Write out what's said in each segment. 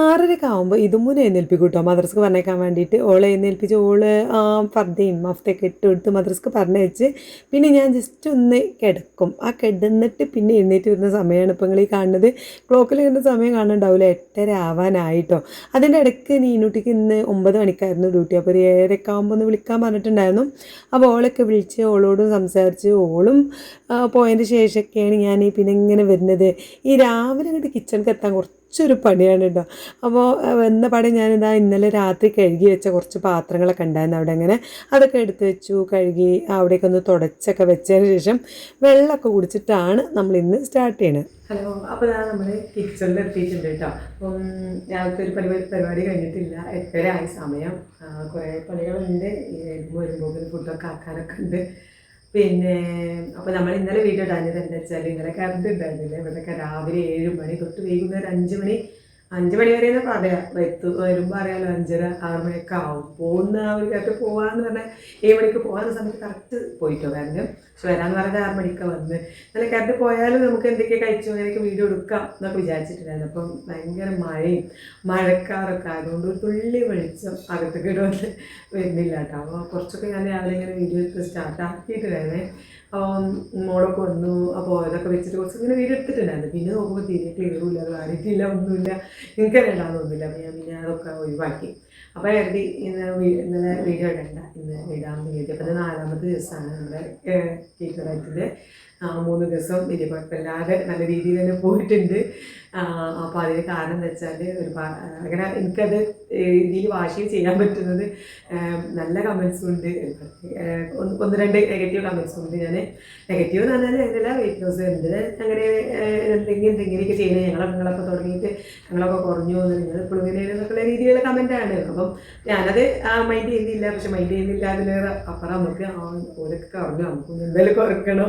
ആറരയൊക്കെ ആകുമ്പോൾ ഇതും മുന്നേ എഴുന്നേൽപ്പിക്കും കേട്ടോ മദ്രസ്ക്ക് പറഞ്ഞേക്കാൻ വേണ്ടിയിട്ട് ഓളെ എഴുന്നേൽപ്പിച്ച് ഓൾ ആ ഫർദയും മഫ്തയൊക്കെ ഇട്ട് കൊടുത്ത് പറഞ്ഞു വെച്ച് പിന്നെ ഞാൻ ജസ്റ്റ് ഒന്ന് കിടക്കും. ആ കിടന്നിട്ട് പിന്നെ എഴുന്നേറ്റ് വരുന്ന സമയമാണ് ഇപ്പോൾ നിങ്ങൾ ഈ കാണുന്നത് ക്ലോക്കിൽ വരുന്ന സമയം കാണുന്നുണ്ടാവില്ല എട്ടര ആവാനായിട്ടോ അതിന്റെ ഇടയ്ക്ക് നീനൂട്ടിക്ക് ഇന്ന് ഒമ്പത് മണിക്കായിരുന്നു ഡ്യൂട്ടി അപ്പോൾ ഒരു ഏഴരയൊക്കെ ആകുമ്പോൾ ഒന്ന് വിളിക്കാൻ പറഞ്ഞിട്ടുണ്ടായിരുന്നു. അപ്പോൾ ഓളൊക്കെ വിളിച്ച് ഓളോടും സംസാരിച്ച് ഓളും പോയതിന് ശേഷമൊക്കെയാണ് ഞാൻ പിന്നെ ഇങ്ങനെ വരുന്നത്. ഈ രാവിലെ അങ്ങോട്ട് കിച്ചണിക്ക് എത്താൻ കുറച്ചൊരു പണിയാണ് കേട്ടോ അപ്പോൾ വന്ന പണി ഞാനിതാ ഇന്നലെ രാത്രി കഴുകി വെച്ച കുറച്ച് പാത്രങ്ങളൊക്കെ ഉണ്ടായിരുന്നു. അവിടെ അങ്ങനെ അതൊക്കെ എടുത്ത് വെച്ചു കഴുകി അവിടേക്ക് ഒന്ന് തുടച്ചൊക്കെ വെച്ചതിന് ശേഷം വെള്ളമൊക്കെ കുടിച്ചിട്ടാണ് നമ്മൾ ഇന്ന് സ്റ്റാർട്ട് ചെയ്യണത്. ഹലോ അപ്പോൾ ഞാൻ നമ്മൾ കിച്ചണിൽ എത്തിയിട്ടുണ്ട് കേട്ടോ അപ്പം ഞങ്ങൾക്ക് ഒരു പരിപാടി പരിപാടി കഴിഞ്ഞിട്ടില്ല. എട്ടര ആയ സമയം കുറേ പണികളുണ്ട്. ഈ വരുമ്പോൾ ഫുഡൊക്കെ ആക്കാനൊക്കെ ഉണ്ട്. പിന്നെ അപ്പോൾ നമ്മൾ ഇന്നലെ വീഡിയോ ഇടാഞ്ഞത് എന്താ വെച്ചാൽ ഇന്നലെ കറണ്ട് ഉണ്ടായിരുന്നില്ല ഇവിടെയൊക്കെ രാവിലെ ഏഴ് മണി തൊട്ട് വൈകുന്നേരം അഞ്ച് മണി അഞ്ച് മണി വരെ എന്ന് പറയാം. എത്തു വരുമ്പോൾ അറിയാലോ അഞ്ചര ആറ് മണിയൊക്കെ ആവും. പോകുന്ന ആ ഒരു കറക്റ്റ് പോകാന്ന് പറഞ്ഞാൽ ഏഴ് മണിക്ക് പോകാൻ സമയത്ത് കറക്റ്റ് പോയിട്ടോ കാരണം പക്ഷെ വരാന്ന് പറഞ്ഞാൽ ആറ് മണിക്ക് വന്ന്. നല്ല കറക്റ്റ് പോയാലും നമുക്ക് എന്തൊക്കെ കഴിച്ചു അങ്ങനെയൊക്കെ വീഡിയോ എടുക്കാം എന്നൊക്കെ വിചാരിച്ചിട്ടുണ്ടായിരുന്നു. അപ്പം ഭയങ്കര മഴയും മഴക്കാറൊക്കെ ആയതുകൊണ്ട് ഒരു തുള്ളി വെളിച്ചം അകത്തേക്ക് ഇടുവന്ന് വരുന്നില്ല കേട്ടോ. അപ്പോൾ കുറച്ചൊക്കെ ഞാൻ രാവിലെ ഇങ്ങനെ വീഡിയോ എടുത്ത് സ്റ്റാർട്ട് ആക്കിയിട്ടുണ്ടായിരുന്നേ. മോളൊക്കെ വന്നു അപ്പോൾ ഇതൊക്കെ വെച്ചിട്ട് കുറച്ച് ഇങ്ങനെ എടുത്തിട്ടുണ്ടായിരുന്നു. പിന്നെ നോക്കുമ്പോൾ തീരെ ക്ലിയറുമില്ല ക്ലാരിറ്റിയില്ല ഒന്നുമില്ല. എനിക്ക് ഇടാനൊന്നുമില്ല അപ്പം ഞാൻ പിന്നെ അതൊക്കെ ഒഴിവാക്കി. അപ്പോൾ എഴുതി ഇന്ന് ഇന്നലെ വീഡിയോ ഇടണ്ട ഇന്ന് ഇടാമെന്ന് കരുതി. അപ്പോൾ ഇത് നാലാമത്തെ ദിവസമാണ് നമ്മുടെ ടീച്ചറായിട്ട് മൂന്ന് ദിവസം വലിയ കുഴപ്പമില്ലാതെ നല്ല രീതിയിൽ തന്നെ പോയിട്ടുണ്ട്. അപ്പോൾ അതിന് കാരണം എന്താ വെച്ചാൽ ഒരു അങ്ങനെ എനിക്കത് ഇതിൽ വാശി ചെയ്യാൻ പറ്റുന്നത് നല്ല കമൻസും ഉണ്ട്. ഒന്ന് ഒന്ന് രണ്ട് നെഗറ്റീവ് കമൻസും ഉണ്ട്. ഞാൻ നെഗറ്റീവ് എന്ന് പറഞ്ഞാൽ അതിനെല്ലാം വെയിറ്റ് ലോസ് ഉണ്ട് അങ്ങനെ എന്തെങ്കിലും എന്തെങ്കിലുമൊക്കെ ചെയ്യുന്നത്. ഞങ്ങളെ നിങ്ങളൊക്കെ തുടങ്ങിയിട്ട് ഞങ്ങളൊക്കെ കുറഞ്ഞു എന്ന് നിങ്ങൾ ഇപ്പോഴും ഇങ്ങനെ എന്നൊക്കെയുള്ള രീതിയിലുള്ള കമന്റാണ് അപ്പം ഞാനത് മൈൻഡ് ചെയ്യുന്നില്ല. പക്ഷെ മൈൻഡ് ചെയ്യുന്നില്ല അതിലേറെ അപ്പുറം നമുക്ക് ഓരൊക്കെ കുറഞ്ഞു. നമുക്ക് എന്തായാലും കുറയ്ക്കണോ.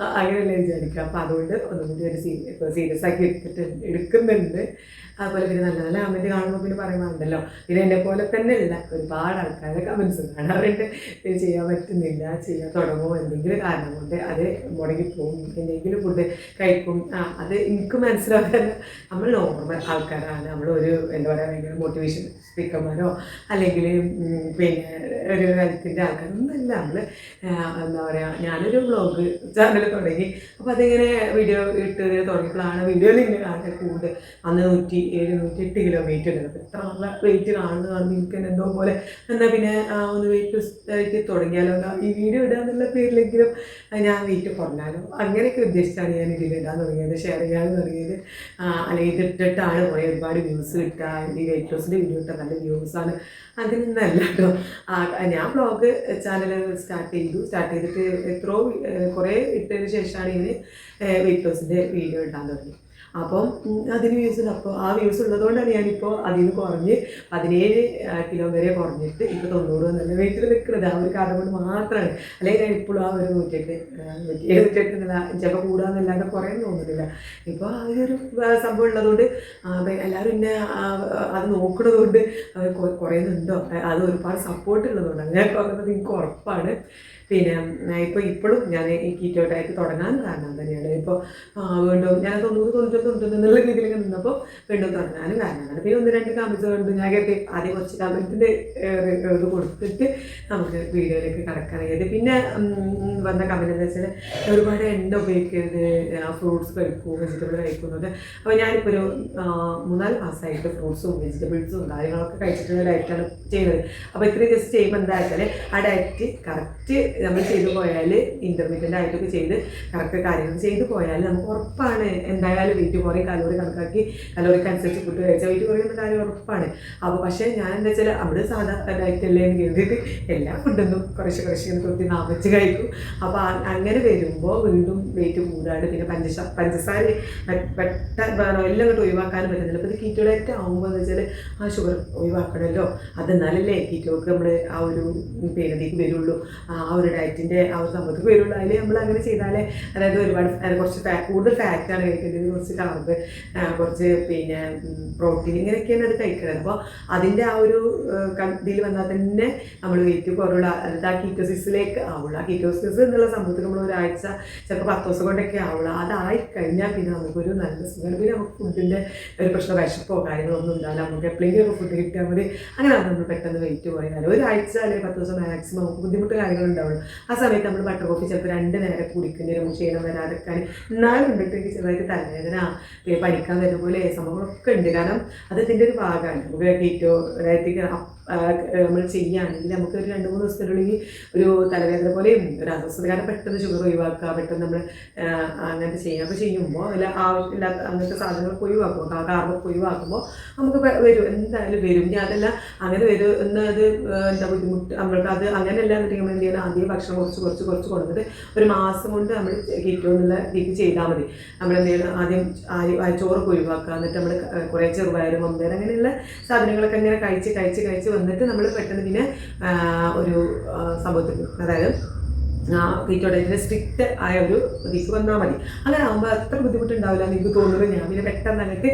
ആ, അങ്ങനെയല്ലേ വിചാരിക്കുക. അപ്പം അതുകൊണ്ട് ഒന്നും കൂടി ഒരു സീരിയസ് സീരിയസ് ആക്കി എടുത്തിട്ട് എടുക്കുന്നുണ്ട്. അതുപോലെ പിന്നെ നല്ല നല്ല കമന്റ് കാണുമ്പോൾ പിന്നെ പറയുന്നുണ്ടല്ലോ. പിന്നെ എന്നെ പോലെ തന്നെ അല്ല ഒരുപാട് ആൾക്കാരുടെ കമൻസ് കാണാറുണ്ട്. ഇത് ചെയ്യാൻ പറ്റുന്നില്ല ചെയ്യാൻ തുടങ്ങുമോ എന്തെങ്കിലും കാരണം കൊണ്ട് അത് മുടങ്ങിപ്പോകും എന്തെങ്കിലും ഫുഡ് കഴിക്കും. ആ അത് എനിക്ക് മനസ്സിലാക്കാൻ നമ്മൾ നോർമൽ ആൾക്കാരാണ്. നമ്മൾ ഒരു എന്താ പറയുക ഭയങ്കര മോട്ടിവേഷൻ സ്പീക്കർമാരോ അല്ലെങ്കിൽ പിന്നെ ഒരു ഹെൽത്തിന്റെ ആൾക്കാരൊന്നുമല്ല നമ്മൾ എന്താ പറയുക ഞാനൊരു വ്ളോഗ് ചാനൽ തുടങ്ങി. അപ്പോൾ അതിങ്ങനെ വീഡിയോ ഇട്ട് തുടങ്ങിയപ്പോഴാണ് വീഡിയോയിൽ ഇങ്ങനെ കാണാൻ കൂടുതൽ അന്ന് നൂറ്റി ഏഴ് നൂറ്റി എട്ട് കിലോ വെയിറ്റ് ഉണ്ട് ഇത്ര നല്ല വെയിറ്റ് കാണുന്നത് കാണുമ്പോൾ എനിക്ക് എന്തോ പോലെ. എന്നാൽ പിന്നെ ഒന്ന് വെയിറ്റ് ആയിട്ട് തുടങ്ങിയാലോ? ഈ വീഡിയോ ഇടുക എന്നുള്ള പേരിലെങ്കിലും ഞാൻ വെയിറ്റ് കുറഞ്ഞാലോ? അങ്ങനെയൊക്കെ ഉദ്ദേശിച്ചാണ് ഞാൻ ഇതിൽ ഇടാൻ തുടങ്ങിയത്. ഷെയർ ചെയ്യാൻ തുടങ്ങിയത്. അല്ലെങ്കിൽ ഇതിട്ടിട്ടാണ് പോയത് ഒരുപാട് വ്യൂസ് കിട്ടുക. ഈ വെയിറ്റ് ലോസിന്റെ വീഡിയോ ഇട്ടാൽ നല്ല വ്യൂസാണ് നിന്നല്ല കേട്ടോ. ഞാൻ ബ്ലോഗ് ചാനൽ സ്റ്റാർട്ട് ചെയ്തു. സ്റ്റാർട്ട് ചെയ്തിട്ട് എത്രയോ കുറേ ഇട്ടതിന് ശേഷമാണ് ഇതിന് വെയിറ്റ് ലോസിന്റെ വീഡിയോ ഇടാൻ തുടങ്ങി അപ്പം അതിന് വ്യൂസ് ഉണ്ട്. അപ്പോൾ ആ വ്യൂസ് ഉള്ളതുകൊണ്ടാണ് ഞാനിപ്പോൾ അതിൽ നിന്ന് കുറഞ്ഞ് പതിനേഴ് കിലോ വരെ കുറഞ്ഞിട്ട് ഇപ്പോൾ തൊണ്ണൂറ് നല്ല വെയിറ്റിൽ നിൽക്കുന്നത് ആ ഒരു കാരണം കൊണ്ട് മാത്രമാണ് അല്ലെങ്കിൽ ഞാൻ ഇപ്പോഴും ആ ഒരു നൂറ്റെട്ട് എഴുപത്തെട്ട് എന്നുള്ള ചിലപ്പോൾ കൂടാന്നല്ലാണ്ട് കുറേ തോന്നുന്നില്ല. ഇപ്പോൾ ആ ഒരു സംഭവം ഉള്ളതുകൊണ്ട് എല്ലാവരും എന്നെ അത് നോക്കുന്നത് കൊണ്ട് അത് കൊ- കുറയുന്നുണ്ടോ അത് ഒരുപാട് സപ്പോർട്ട് ഉള്ളതുകൊണ്ട്. അങ്ങനെ കുറയുന്നത് എനിക്ക് ഉറപ്പാണ്. പിന്നെ ഇപ്പോൾ ഇപ്പോഴും ഞാൻ ഈ കീറ്റോ ഡയറ്റ് തുടങ്ങാൻ കാരണം തന്നെയാണ്. ഇപ്പോൾ വീണ്ടും ഞാൻ തൊണ്ണൂറ് തൊണ്ണൂറ്റൊന്ന് തൊണ്ണൂറ്റൊന്ന് എന്നുള്ള രീതിയിലൊക്കെ നിന്നപ്പോൾ വീണ്ടും തുടങ്ങാനും കാരണം പിന്നെ ഒന്ന് രണ്ട് കമൻസ് കൊണ്ട് ഞാൻ കേട്ടി ആദ്യം കുറച്ച് കമന്റിന്റെ ഇത് കൊടുത്തിട്ട് നമുക്ക് വീഡിയോയിലേക്ക് കടക്കാനായത് പിന്നെ വന്ന കമന്റ് എന്ന് വെച്ചാൽ ഒരുപാട് എണ്ണ ഉപയോഗിക്കരുത്. ഫ്രൂട്ട്സ് കഴിക്കൂ വെജിറ്റബിൾ കഴിക്കുന്നത് അപ്പോൾ ഞാനിപ്പോൾ ഒരു മൂന്നാൽ മാസമായിട്ട് ഫ്രൂട്ട്സും വെജിറ്റബിൾസും കാര്യങ്ങളൊക്കെ കഴിച്ചിട്ടുള്ള ഡയറ്റാണ് ചെയ്യുന്നത്. അപ്പോൾ ഇത്രയും ജസ്റ്റ് ചെയ്യുമ്പോൾ എന്താ വെച്ചാൽ ആ ഡയറ്റ് കറക്റ്റ് നമ്മൾ ചെയ്തു പോയാൽ ഇന്റർമീഡിയന്റ് ആയിട്ടൊക്കെ ചെയ്ത് കറക്റ്റ് കാര്യങ്ങൾ ചെയ്തു പോയാൽ നമുക്ക് ഉറപ്പാണ്. എന്തായാലും വെയിറ്റ് കുറേ കലോറി കണക്കാക്കി കലോറിക്ക് അനുസരിച്ച് ഫുഡ് കഴിച്ചാൽ വെയിറ്റ് കുറയുന്ന കാര്യം ഉറപ്പാണ്. അപ്പോൾ പക്ഷേ ഞാൻ എന്താ വെച്ചാൽ അവിടെ സാധാരണ ഡയറ്റ് അല്ലേ എന്ന് കരുതിയിട്ട് എല്ലാ ഫുഡൊന്നും കുറച്ച് കുറച്ച് തൊട്ടി നാമിച്ച് കഴിക്കും. അപ്പോൾ അങ്ങനെ വരുമ്പോൾ വീണ്ടും വെയിറ്റ് കൂടാണ്ട് പിന്നെ പഞ്ചസാര പഞ്ചസാര പെട്ടെന്ന് എല്ലാം ഇങ്ങോട്ട് ഒഴിവാക്കാനും പറ്റുന്നില്ല. അപ്പോൾ ഇത് കീറ്റോ ആകുമ്പോൾ എന്ന് വെച്ചാൽ ആ ഷുഗർ ഒഴിവാക്കണമല്ലോ അതെന്നാലല്ലേ കീറ്റോക്ക് നമ്മൾ ആ ഒരു പേരതിക്ക് വരുള്ളൂ. ആ ഒരു ഡയറ്റിന്റെ ആ ഒരു സംഭവത്തിൽ വരുള്ളൂ. അതിൽ നമ്മൾ അങ്ങനെ ചെയ്താലേ അതായത് ഒരുപാട് കുറച്ച് കൂടുതൽ ഫാറ്റാണ് കഴിക്കേണ്ടത്. കുറച്ച് കാർബ് കുറച്ച് പിന്നെ പ്രോട്ടീൻ ഇങ്ങനെയൊക്കെയാണ് അത് കഴിക്കുന്നത് അപ്പോൾ അതിന്റെ ആ ഒരു ഇതിൽ വന്നാൽ തന്നെ നമ്മൾ വെയിറ്റ് കുറവുള്ള അതായത് ആ കീറ്റോസിസിലേക്ക് ആവുള്ളൂ ആ കീറ്റോസിസ് എന്നുള്ള സംഭവത്തിൽ നമ്മൾ ഒരാഴ്ച ചിലപ്പോൾ പത്ത് ദിവസം കൊണ്ടൊക്കെ ആവുള്ളൂ അതായി കഴിഞ്ഞാൽ പിന്നെ നമുക്കൊരു നല്ല സുഖം. പിന്നെ നമുക്ക് ഫുഡിന്റെ ഒരു പ്രശ്നം വിശപ്പോ കാര്യങ്ങളോ ഒന്നും ഉണ്ടാവില്ല. നമുക്ക് എപ്പോഴെങ്കിലും ഫുഡ് കിട്ടിയാൽ മതി. അങ്ങനെ ആകുമ്പോൾ നമ്മൾ പെട്ടെന്ന് വെയിറ്റ് പോയാൽ ഒരാഴ്ച അല്ലെങ്കിൽ പത്ത് ദിവസം മാക്സിമം നമുക്ക് ബുദ്ധിമുട്ട് കാര്യങ്ങളുണ്ടാവുള്ളൂ ആ സമയത്ത് നമ്മൾ ബട്ടർ കോഫി ചിലപ്പോൾ രണ്ട് നേരം കുടിക്കേണ്ടി വരും. ക്ഷീണം വരാതെക്കാൻ എന്നാലും ഉണ്ടെങ്കിൽ ചെറുതായിട്ട് തലവേദന പിന്നെ പരിക്കാൻ വരുന്ന പോലെ സംഭവങ്ങളൊക്കെ ഉണ്ട്. കാരണം അത് ഇതിന്റെ ഒരു ഭാഗമാണ്. നമുക്ക് കീറ്റോ അതായത് നമ്മൾ ചെയ്യുകയാണെങ്കിൽ നമുക്ക് ഒരു രണ്ട് മൂന്ന് ദിവസത്തിനുള്ളിൽ ഒരു തലവേദന പോലെയും ഒരു അസ്വസ്ഥത കാരണം പെട്ടെന്ന് ഷുഗർ ഒഴിവാക്കുക പെട്ടെന്ന് നമ്മൾ അങ്ങനത്തെ ചെയ്യുക അപ്പോൾ ചെയ്യുമ്പോൾ അതിൽ ആവശ്യമില്ലാത്ത അങ്ങനത്തെ സാധനങ്ങളൊക്കെ ഒഴിവാക്കും. കാർബൊക്കെ ഒഴിവാക്കുമ്പോൾ നമുക്ക് വരും. എന്തായാലും വരും. ഞാൻ അതല്ല അങ്ങനെ വരും എന്നത് എന്താ ബുദ്ധിമുട്ട് നമ്മൾക്ക് അത് അങ്ങനെയല്ല എന്നിട്ട് നമ്മൾ എന്ത് ചെയ്യണം? ആദ്യം ഭക്ഷണം കുറച്ച് കുറച്ച് കുറച്ച് കൊടുത്തിട്ട് ഒരു മാസം കൊണ്ട് നമ്മൾ കിട്ടുമോ എന്നുള്ള രീതി ചെയ്താൽ മതി. നമ്മൾ എന്ത് ചെയ്യണം? ആദ്യം ചോറൊക്കെ ഒഴിവാക്കുക. എന്നിട്ട് നമ്മൾ കുറേ ചെറുപയർ മമ്പയർ അങ്ങനെയുള്ള സാധനങ്ങളൊക്കെ ഇങ്ങനെ കഴിച്ച് കഴിച്ച് കഴിച്ച് വന്നിട്ട് നമ്മൾ പെട്ടെന്ന് പിന്നെ ഒരു സംഭവത്തിൽ അതായത് കീറ്റോഡൈറ്റിന്റെ സ്ട്രിക്റ്റ് ആയ ഒരു ഇതിക്ക് വന്നാൽ മതി. അങ്ങനെ ആകുമ്പോൾ അത്ര ബുദ്ധിമുട്ടുണ്ടാവില്ല എന്ന് എനിക്ക് തോന്നുന്നത്. ഞാൻ പിന്നെ പെട്ടെന്ന് അങ്ങോട്ട്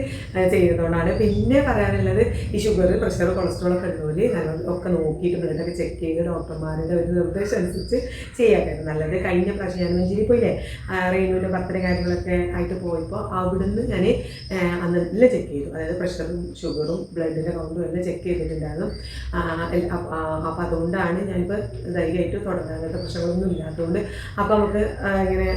ചെയ്യുന്നതുകൊണ്ടാണ് പിന്നെ പറയാനുള്ളത് ഈ ഷുഗർ പ്രഷർ കൊളസ്ട്രോൾ ഒക്കെ ഉള്ളവർ ഒക്കെ നോക്കിയിട്ട് ബ്ലഡൊക്കെ ചെക്ക് ചെയ്ത് ഡോക്ടർമാരുടെ ഒരു നിർദ്ദേശം അനുസരിച്ച് ചെയ്യാനായിട്ട് നല്ലത് കഴിഞ്ഞ പ്രാവശ്യം ഞാൻ മഞ്ചേരി പോയില്ലേ? റെയിനുവിന്റെ ബർത്ത്ഡേ കാര്യങ്ങളൊക്കെ ആയിട്ട് പോയപ്പോൾ അവിടുന്ന് ഞാൻ അന്ന് എല്ലാം ചെക്ക് ചെയ്തു. അതായത് പ്രഷറും ഷുഗറും ബ്ലഡിന്റെ കൗണ്ടും എല്ലാം ചെക്ക് ചെയ്തിട്ടുണ്ടായിരുന്നു. അപ്പോൾ അതുകൊണ്ടാണ് ഞാനിപ്പോൾ ധൈര്യമായിട്ട് തുടങ്ങാൻ. അങ്ങനത്തെ അതുകൊണ്ട് അപ്പോൾ നമുക്ക് ഇങ്ങനെ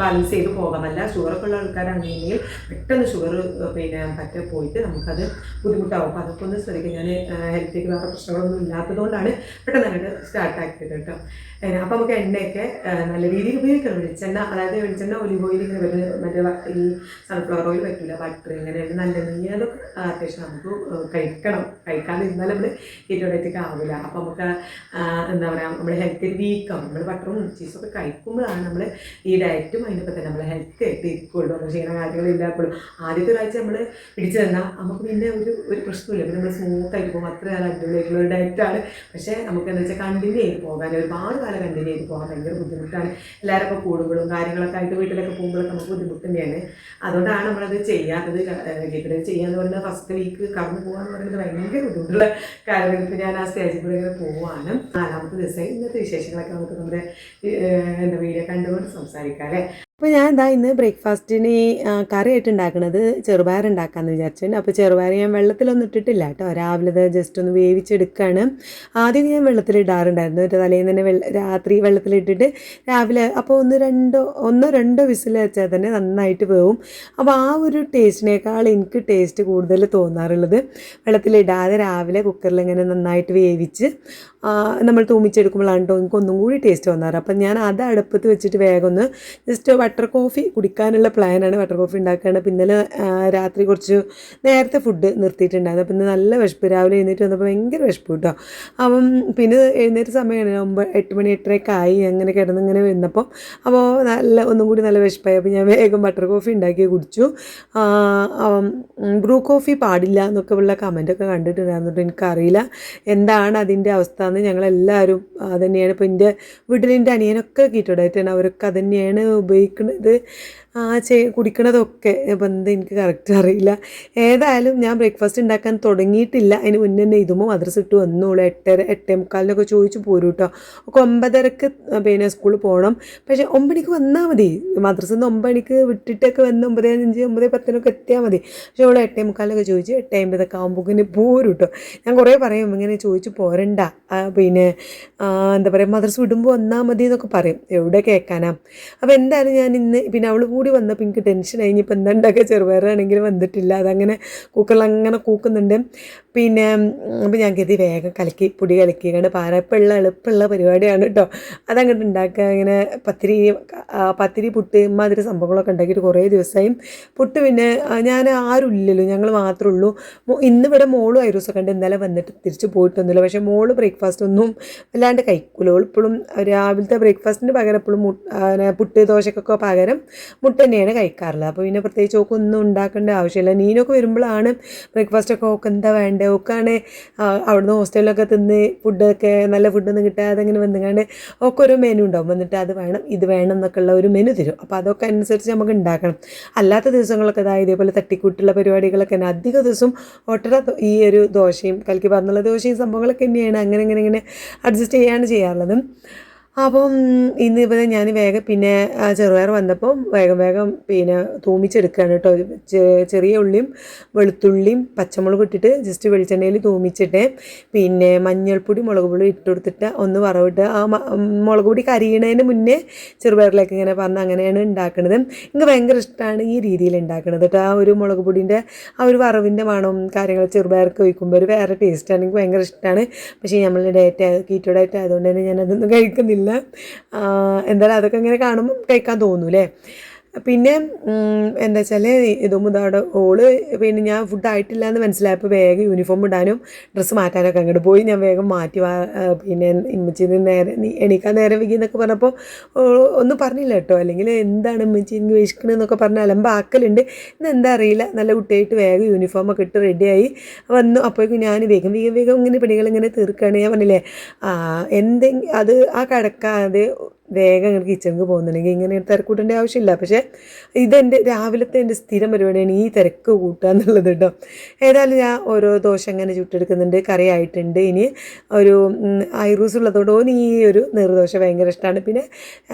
ബാലൻസ് ചെയ്ത് പോകാമല്ല. ഷുഗറൊക്കെ ഉള്ള ആൾക്കാരാണെങ്കിൽ പെട്ടെന്ന് ഷുഗർ പിന്നെ പറ്റ പോയിട്ട് നമുക്കത് ബുദ്ധിമുട്ടാവും. അപ്പോൾ അതൊക്കെ ഒന്ന് ശ്രദ്ധിക്കുക. ഞാൻ ഹെൽത്തേക്ക് വേറെ പ്രശ്നങ്ങളൊന്നും ഇല്ലാത്തതുകൊണ്ടാണ് പെട്ടെന്ന് അങ്ങോട്ട് സ്റ്റാർട്ട് ആക്കിയത് കേട്ടോ. അപ്പോൾ നമുക്ക് എണ്ണയൊക്കെ നല്ല രീതിയിൽ ഉപയോഗിക്കണം. വെളിച്ചെണ്ണ അതായത് വെളിച്ചെണ്ണ ഒലിവ് ഓയിൽ ഇങ്ങനെ വരുന്ന മറ്റേ ഈ സൺഫ്ലവർ ഓയിൽ പറ്റില്ല ബട്ടർ ഇങ്ങനെ നല്ല നെയ്യ് അതൊക്കെ അത്യാവശ്യം നമുക്ക് കഴിക്കണം. കഴിക്കാതെ നമ്മൾ കീറ്റോഡയറ്റിക്ക് ആവില്ല അപ്പോൾ നമുക്ക് എന്താ പറയുക നമ്മുടെ ഹെൽത്ത് വീക്കാവും നമ്മൾ ബട്ടറും ചീസൊക്കെ കഴിക്കുമ്പോഴാണ് നമ്മൾ ഈ ഡയറ്റും അതിനൊക്കെ തന്നെ നമ്മൾ ഹെൽത്ത് ആയിട്ട് ഇരിക്കുള്ളൂ. നമ്മൾ ചെയ്യുന്ന കാര്യങ്ങളില്ലാക്കുള്ളൂ ആദ്യത്തെ ഒരാഴ്ച നമ്മൾ പിടിച്ചു തന്നാൽ നമുക്ക് പിന്നെ ഒരു ഒരു പ്രശ്നമില്ല പിന്നെ നമ്മൾ സ്മൂത്ത് ആയിട്ട് പോകും. അത്ര അടിപൊളിയായിട്ടുള്ള ഒരു ഡയറ്റാണ് പക്ഷേ നമുക്ക് എന്താ വെച്ചാൽ കണ്ടിന്യൂ ചെയ്ത് പോകാൻ ഒരുപാട് കാലം കണ്ടിന്യൂ ചെയ്ത് പോകാൻ? ഭയങ്കര ബുദ്ധിമുട്ടാണ്. എല്ലാവരും ഇപ്പോൾ കൂടുകളും കാര്യങ്ങളൊക്കെ ആയിട്ട് വീട്ടിലൊക്കെ പോകുമ്പോഴൊക്കെ നമുക്ക് ബുദ്ധിമുട്ട് തന്നെയാണ് അതുകൊണ്ടാണ് നമ്മളത് ചെയ്യാത്തത്. ഗിഫ്റ്റ് ചെയ്യാന്ന് പറഞ്ഞാൽ ഫസ്റ്റ് വീക്ക് കടന്നു പോകാന്ന് പറയുന്നത് ഭയങ്കര ബുദ്ധിമുട്ടുള്ള കാര്യങ്ങൾ ഇപ്പോൾ ഞാൻ ആ സ്റ്റേജിൽ കൂടെ ഇങ്ങനെ പോവാണ്. നാലാമത്തെ ദിവസം ഇന്നത്തെ വിശേഷങ്ങളൊക്കെ നമുക്ക് നമ്മുടെ എന്താ വീഡിയോ കണ്ടുകൊണ്ട് സംസാരിക്കാം അല്ലേ? അപ്പോൾ ഞാൻ ഇതാ ഇന്ന് ബ്രേക്ക്ഫാസ്റ്റിന് കറിയായിട്ട് ഉണ്ടാക്കുന്നത് ചെറുപയർ ഉണ്ടാക്കാമെന്ന് വിചാരിച്ചിട്ടുണ്ട് അപ്പോൾ ചെറുപയർ ഞാൻ വെള്ളത്തിലൊന്നും ഇട്ടിട്ടില്ല കേട്ടോ. രാവിലെ ജസ്റ്റ് ഒന്ന് വേവിച്ചെടുക്കുകയാണ് ആദ്യം ഞാൻ വെള്ളത്തിലിടാറുണ്ടായിരുന്നു. ഒരു തലേന്ന് തന്നെ വെള്ള രാത്രി വെള്ളത്തിലിട്ടിട്ട് രാവിലെ അപ്പോൾ ഒന്ന് രണ്ടോ ഒന്നോ രണ്ടോ വിസിൽ വെച്ചാൽ തന്നെ നന്നായിട്ട് വേവും. അപ്പോൾ ആ ഒരു ടേസ്റ്റിനേക്കാൾ എനിക്ക് ടേസ്റ്റ് കൂടുതൽ തോന്നാറുള്ളത് വെള്ളത്തിലിടാതെ രാവിലെ കുക്കറിൽ ഇങ്ങനെ നന്നായിട്ട് വേവിച്ച് നമ്മൾ തൂമിച്ചെടുക്കുമ്പോഴാണ് കേട്ടോ എനിക്ക് ഒന്നും കൂടി ടേസ്റ്റ് വന്നാറ്. അപ്പം ഞാൻ അത് അടുപ്പത്ത് വെച്ചിട്ട് വേഗം ഒന്ന് ജസ്റ്റ് ബട്ടർ കോഫി കുടിക്കാനുള്ള പ്ലാനാണ് ബട്ടർ കോഫി ഉണ്ടാക്കുകയാണ് പിന്നെ രാത്രി കുറച്ച് നേരത്തെ ഫുഡ് നിർത്തിയിട്ടുണ്ടായിരുന്നു. അപ്പം നല്ല വിശപ്പ്. രാവിലെ എഴുന്നേറ്റ് വന്നപ്പോൾ ഭയങ്കര വിശപ്പ് കേട്ടോ അപ്പം പിന്നെ എഴുന്നേറ്റ് സമയമാണ് ഒമ്പത് എട്ട് മണി എട്ടരയൊക്കെ ആയി. അങ്ങനെ കിടന്ന് ഇങ്ങനെ വരുന്നപ്പം അപ്പോൾ നല്ല ഒന്നും കൂടി നല്ല വിശപ്പായി. അപ്പോൾ ഞാൻ വേഗം ബട്ടർ കോഫി ഉണ്ടാക്കി കുടിച്ചു. ബ്രൂ കോഫി പാടില്ല എന്നൊക്കെ ഉള്ള കമന്റൊക്കെ കണ്ടിട്ടുണ്ടായിരുന്നു. എനിക്കറിയില്ല. എന്താണ് അതിന്റെ അവസ്ഥ എന്ന് ഞങ്ങളെല്ലാവരും അത് തന്നെയാണ്. ഇപ്പോൾ എന്റെ വീട്ടിൽ എന്റെ അനിയനൊക്കെ കീറ്റോഡായിട്ടാണ്. അവരൊക്കെ അത് തന്നെയാണ് ഉപയോഗിക്കുന്നത് ആ ചെ കുടിക്കണതൊക്കെ. അപ്പം എന്താ എനിക്ക് കറക്റ്റ് അറിയില്ല. ഏതായാലും ഞാൻ ബ്രേക്ക്ഫാസ്റ്റ് ഉണ്ടാക്കാൻ തുടങ്ങിയിട്ടില്ല. അതിന് മുന്നേ തന്നെ ഇതുമോ മദ്രസ ഇട്ട് വന്നോളൂ. എട്ടര എട്ടേ മുക്കാലിനൊക്കെ ചോദിച്ചു പോരും കേട്ടോ ഒക്കെ ഒമ്പതരക്ക് പിന്നെ സ്കൂളിൽ പോകണം പക്ഷേ ഒമ്പണിക്ക് വന്നാൽ മതി. മദ്രസ നിന്ന് ഒമ്പണിക്ക് വിട്ടിട്ടൊക്കെ വന്ന് ഒമ്പത് അഞ്ച് ഒമ്പത് പത്തിനൊക്കെ എത്തിയാൽ മതി. പക്ഷേ അവൾ എട്ടേ മുക്കാലൊക്കെ ചോദിച്ച് എട്ടേ അമ്പതൊക്കെ ആകുമ്പോഴേക്കിന് പോരും കേട്ടോ ഞാൻ കുറേ പറയും ഇങ്ങനെ ചോദിച്ച് പോരണ്ട. പിന്നെ എന്താ പറയുക മദ്രസ വിടുമ്പോൾ വന്നാൽ മതി എന്നൊക്കെ പറയും. എവിടെ കേൾക്കാനാ അപ്പോൾ എന്തായാലും ഞാൻ ഇന്ന് പിന്നെ അവൾ കൂടി വന്നപ്പോൾ എനിക്ക് ടെൻഷൻ കഴിഞ്ഞപ്പോൾ എന്താ ഉണ്ടാക്കുക? വന്നിട്ടില്ല. അതങ്ങനെ കുക്കറിൽ അങ്ങനെ കൂക്കുന്നുണ്ട്. പിന്നെ അപ്പോൾ ഞാൻ കരുതി വേഗം കലക്കി പൊടി കലക്കി കണ്ട് പാരപ്പുള്ള എളുപ്പമുള്ള പരിപാടിയാണ് കേട്ടോ അതങ്ങോട്ട് ഉണ്ടാക്കുക ഇങ്ങനെ പത്തിരി പത്തിരി പുട്ട് ഇമ്മാതിരി സംഭവങ്ങളൊക്കെ ഉണ്ടാക്കിയിട്ട് കുറേ ദിവസമായി പുട്ട് പിന്നെ ഞാൻ ആരും ഇല്ലല്ലോ. ഞങ്ങൾ മാത്രമേ ഉള്ളൂ. ഇന്നിവിടെ മോളും ഐറൂസൊക്കെ ഉണ്ട് ഇന്നലെ വന്നിട്ട് തിരിച്ച് പോയിട്ടൊന്നുമില്ല. പക്ഷേ മോൾ ബ്രേക്ക്ഫാസ്റ്റ് ഒന്നും വല്ലാണ്ട് കഴിക്കൂല. ഇപ്പോഴും രാവിലത്തെ ബ്രേക്ക്ഫാസ്റ്റിന് പകരം എപ്പോഴും പുട്ട് ദോശക്കൊക്കെ പകരം മുട്ട തന്നെയാണ് കഴിക്കാറുള്ളത് അപ്പോൾ പിന്നെ പ്രത്യേകിച്ച് ഒക്കെ ഒന്നും ഉണ്ടാക്കേണ്ട ആവശ്യമില്ല നീനൊക്കെ വരുമ്പോഴാണ് ബ്രേക്ക്ഫാസ്റ്റൊക്കെ ഒക്കെ എന്താ വേണ്ടത് വേണ്ടേ ഒക്കെയാണ് അവിടുന്ന് ഹോസ്റ്റലിലൊക്കെ തിന്ന് ഫുഡൊക്കെ നല്ല ഫുഡൊന്നും കിട്ടാതെ അങ്ങനെ വന്നുകൊണ്ട് ഒക്കെ ഒരു മെനു ഉണ്ടാവും. വന്നിട്ട് അത് വേണം ഇത് വേണം എന്നൊക്കെ ഉള്ള ഒരു മെനു തരും. അപ്പോൾ അതൊക്കെ അനുസരിച്ച് നമുക്ക് ഉണ്ടാക്കണം. അല്ലാത്ത ദിവസങ്ങളൊക്കെ അതായത് ഇതേപോലെ തട്ടിക്കൂട്ടുള്ള പരിപാടികളൊക്കെ തന്നെ. അധിക ദിവസം ഒട്ടര ഈ ഒരു ദോശയും കലക്കി പറഞ്ഞുള്ള ദോശയും സംഭവങ്ങളൊക്കെ തന്നെയാണ്. അങ്ങനെ ഇങ്ങനെ ഇങ്ങനെ അഡ്ജസ്റ്റ് ചെയ്യാണ് ചെയ്യാറുള്ളത്. അപ്പം ഇന്ന് ഇവിടെ ഞാൻ വേഗം പിന്നെ ചെറുപയർ വന്നപ്പോൾ വേഗം വേഗം പിന്നെ തൂമിച്ചെടുക്കുകയാണ് കേട്ടോ. ചെറിയ ഉള്ളിയും വെളുത്തുള്ളിയും പച്ചമുളക് ഇട്ടിട്ട് ജസ്റ്റ് വെളിച്ചെണ്ണയിൽ തൂമിച്ചിട്ട് പിന്നെ മഞ്ഞൾപ്പൊടി മുളക് പൊടി ഇട്ട് കൊടുത്തിട്ട് ഒന്ന് വറവിട്ട് ആ മുളക് പൊടി കരിയണതിന് മുന്നേ ചെറുപയറിലേക്ക് ഇങ്ങനെ പറഞ്ഞ് അങ്ങനെയാണ് ഉണ്ടാക്കുന്നത് എനിക്ക് ഭയങ്കര ഇഷ്ടമാണ് ഈ രീതിയിൽ ഉണ്ടാക്കുന്നത് കേട്ടോ. ആ ഒരു മുളക് പൊടിന്റെ ആ ഒരു വറവിന്റെ മണവും കാര്യങ്ങൾ ചെറുപയർക്ക് ഒഴിക്കുമ്പോൾ ഒരു വേറെ ടേസ്റ്റാണ് എനിക്ക് ഭയങ്കര ഇഷ്ടമാണ് പക്ഷേ നമ്മളുടെ ഡയറ്റ് കീറ്റോ ഡയറ്റ് ആയതുകൊണ്ട് തന്നെ ഞാനതൊന്നും കഴിക്കുന്നില്ല. എന്തായാലും അതൊക്കെ ഇങ്ങനെ കാണുമ്പോൾ കഴിക്കാൻ തോന്നൂലേ? പിന്നെ എന്താ വെച്ചാൽ ഇതും ഇതവിടെ ഓൾ പിന്നെ ഞാൻ ഫുഡ് ആയിട്ടില്ല എന്ന് മനസ്സിലായപ്പോൾ വേഗം യൂണിഫോം ഇടാനും ഡ്രസ്സ് മാറ്റാനൊക്കെ അങ്ങോട്ട് പോയി. ഞാൻ വേഗം മാറ്റി പിന്നെ ഇമ്മച്ചിന്ന് നേരെ എണീക്കാൻ നേരം വൈകി എന്നൊക്കെ പറഞ്ഞപ്പോൾ ഒന്നും പറഞ്ഞില്ല കേട്ടോ. അല്ലെങ്കിൽ എന്താണ് ഇമ്മച്ചി എനിക്ക് വിശക്കണെന്നൊക്കെ പറഞ്ഞ് അലമ്പാക്കലുണ്ട്. ഇന്ന് എന്താ അറിയില്ല. നല്ല കുട്ടിയായിട്ട് വേഗം യൂണിഫോമൊക്കെ ഇട്ട് റെഡിയായി വന്നു. അപ്പോഴേക്കും ഞാൻ വേഗം വേഗം വേഗം ഇങ്ങനെ പണികൾ ഇങ്ങനെ തീർക്കുകയാണ് ഞാൻ പറഞ്ഞില്ലേ എന്തെങ്കിലും അത് ആ കിടക്കാതെ വേഗം അങ്ങോട്ട് കിച്ചണിക്ക് പോകുന്നുണ്ടെങ്കിൽ ഇങ്ങനെ ഒരു തിരക്കൂട്ടേണ്ട ആവശ്യമില്ല. പക്ഷേ ഇതെന്റെ രാവിലത്തെ എന്റെ സ്ഥിരം പരിപാടിയാണ് ഈ തിരക്ക് കൂട്ടുക എന്നുള്ളത് കേട്ടോ. ഏതായാലും ഞാൻ ഓരോ ദോശ അങ്ങനെ ചുട്ടെടുക്കുന്നുണ്ട് കറി ആയിട്ടുണ്ട്. ഇനി ഒരു ഐറൂസ് ഉള്ളതുകൊണ്ട് ഓന് ഈ ഒരു നീർദോശ ഭയങ്കര ഇഷ്ടമാണ് പിന്നെ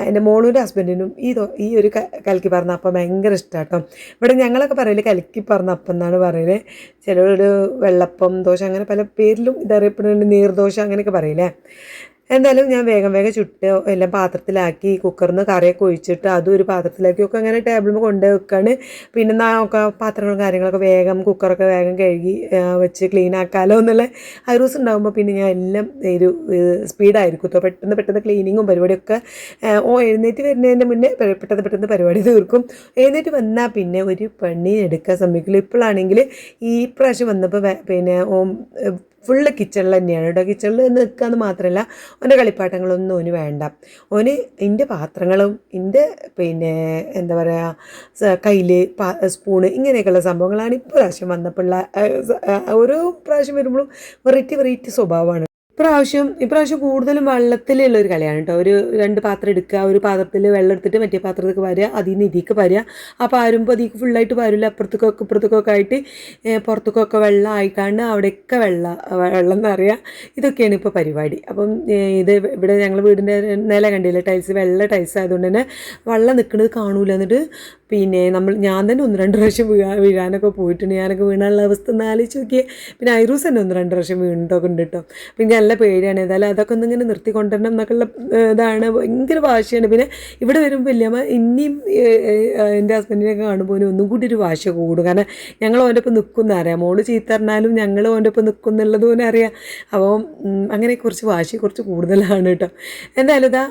എന്റെ മോളൂന്റെ ഹസ്ബൻഡിനും ഈ ഈ ഒരു കലക്കി പറഞ്ഞ അപ്പം ഭയങ്കര ഇഷ്ടമാണ് കേട്ടോ. ഇവിടെ ഞങ്ങളൊക്കെ പറയൽ കലക്കി പറഞ്ഞ അപ്പം എന്നാണ് പറയുന്നത് ചിലരൊരു വെള്ളപ്പം ദോശ അങ്ങനെ പല പേരിലും ഇതറിയപ്പെടുന്നുണ്ട്. നീർദോശ അങ്ങനെയൊക്കെ പറയില്ലേ എന്തായാലും ഞാൻ വേഗം വേഗം ചുട്ട് എല്ലാം പാത്രത്തിലാക്കി കുക്കറിൽ നിന്ന് കറിയൊക്കെ ഒഴിച്ചിട്ട് അതും ഒരു പാത്രത്തിലാക്കി ഒക്കെ അങ്ങനെ ടേബിളിൽ കൊണ്ട് വെക്കാണ്. പിന്നെ ഒക്കെ പാത്രങ്ങളും കാര്യങ്ങളൊക്കെ വേഗം കുക്കറൊക്കെ വേഗം കഴുകി വെച്ച് ക്ലീൻ ആക്കാമല്ലോ എന്നുള്ള ഐറൂസ് ഉണ്ടാകുമ്പോൾ പിന്നെ ഞാൻ എല്ലാം ഒരു സ്പീഡായിരിക്കും കേട്ടോ പെട്ടെന്ന് പെട്ടെന്ന് ക്ലീനിങ്ങും പരിപാടിയൊക്കെ ഓ എഴുന്നേറ്റ് വരുന്നതിന്റെ മുന്നേ പെട്ടെന്ന് പെട്ടെന്ന് പരിപാടി തീർക്കും. എഴുന്നേറ്റ് വന്നാൽ പിന്നെ ഒരു പണി എടുക്കാൻ ശ്രമിക്കില്ല. ഇപ്പോഴാണെങ്കിൽ ഈ പ്രാവശ്യം വന്നപ്പോൾ പിന്നെ ഓം ഫുള്ള് കിച്ചണിൽ തന്നെയാണ് കേട്ടോ കിച്ചണിൽ നിൽക്കാന്ന് മാത്രമല്ല ഓന്റെ കളിപ്പാട്ടങ്ങളൊന്നും ഓന് വേണ്ട. ഓന് എന്റെ പാത്രങ്ങളും എന്റെ പിന്നെ എന്താ പറയുക കയ്യിൽ പാ സ്പൂണ് ഇങ്ങനെയൊക്കെയുള്ള സംഭവങ്ങളാണ് ഇപ്രാവശ്യം വന്നപ്പോൾ ഓരോ പ്രാവശ്യം വരുമ്പോഴും വെറൈറ്റി വെറൈറ്റി സ്വഭാവമാണ്. ഇപ്രാവശ്യം ഇപ്രാവശ്യം കൂടുതലും വെള്ളത്തിലുള്ള ഒരു കളിയാണ് കേട്ടോ ഒരു രണ്ട് പാത്രം എടുക്കുക ഒരു പാത്രത്തിൽ വെള്ളം എടുത്തിട്ട് മറ്റേ പാത്രത്തേക്ക് വരിക അതിൽ നിന്ന് ഇതിക്ക് വരിക. അപ്പോൾ ആരുമ്പോൾ അതിക്ക് ഫുള്ളായിട്ട് വരില്ല അപ്പുറത്തേക്കൊക്കെ ഇപ്പുറത്തേക്കൊക്കെ ആയിട്ട് പുറത്തേക്കൊക്കെ വെള്ളം ആയിക്കാണ്ട് അവിടെയൊക്കെ വെള്ളം വെള്ളം എന്ന് പറയുക ഇതൊക്കെയാണ് ഇപ്പോൾ പരിപാടി. അപ്പം ഇത് ഇവിടെ ഞങ്ങൾ വീടിന്റെ നില കണ്ടില്ല? ടൈൽസ് വെള്ള ടൈൽസ് ആയതുകൊണ്ട് തന്നെ വെള്ളം നിൽക്കുന്നത് കാണൂല എന്നിട്ട് പിന്നെ നമ്മൾ ഞാൻ തന്നെ ഒന്ന് രണ്ട് പ്രാവശ്യം വീഴാ വീഴാനൊക്കെ പോയിട്ടുണ്ട്. ഞാനൊക്കെ വീണാനുള്ള അവസ്ഥ ഒന്ന് ആലോചിച്ച് നോക്കിയേ. പിന്നെ ഐറൂസ് തന്നെ ഒന്ന് രണ്ട് പ്രാവശ്യം വീണിട്ടൊക്കെ ഉണ്ട് കേട്ടോ പിന്നെ നല്ല പേടിയാണ്. ഏതായാലും അതൊക്കെ ഒന്ന് ഇങ്ങനെ നിർത്തി കൊണ്ടുവരണം എന്നൊക്കെയുള്ള ഇതാണ് ഭയങ്കര വാശിയാണ്. പിന്നെ ഇവിടെ വരുമ്പോൾ വല്യമ്മ ഇനിയും എന്റെ ഹസ്ബൻഡിനെയൊക്കെ കാണുമ്പോൾ ഒന്നും കൂടി ഒരു വാശി കൂടും. കാരണം ഞങ്ങൾ ഓന്റെ ഒപ്പം നിൽക്കുന്ന അറിയാം. മോൾ ചീത്ത പറഞ്ഞാലും ഞങ്ങൾ ഓന്റെ ഒപ്പം നിൽക്കും എന്നുള്ളത് അറിയാം. അപ്പോൾ അങ്ങനെ കുറച്ച് വാശി കുറച്ച് കൂടുതലാണ് കേട്ടോ. എന്തായാലും ഇതാ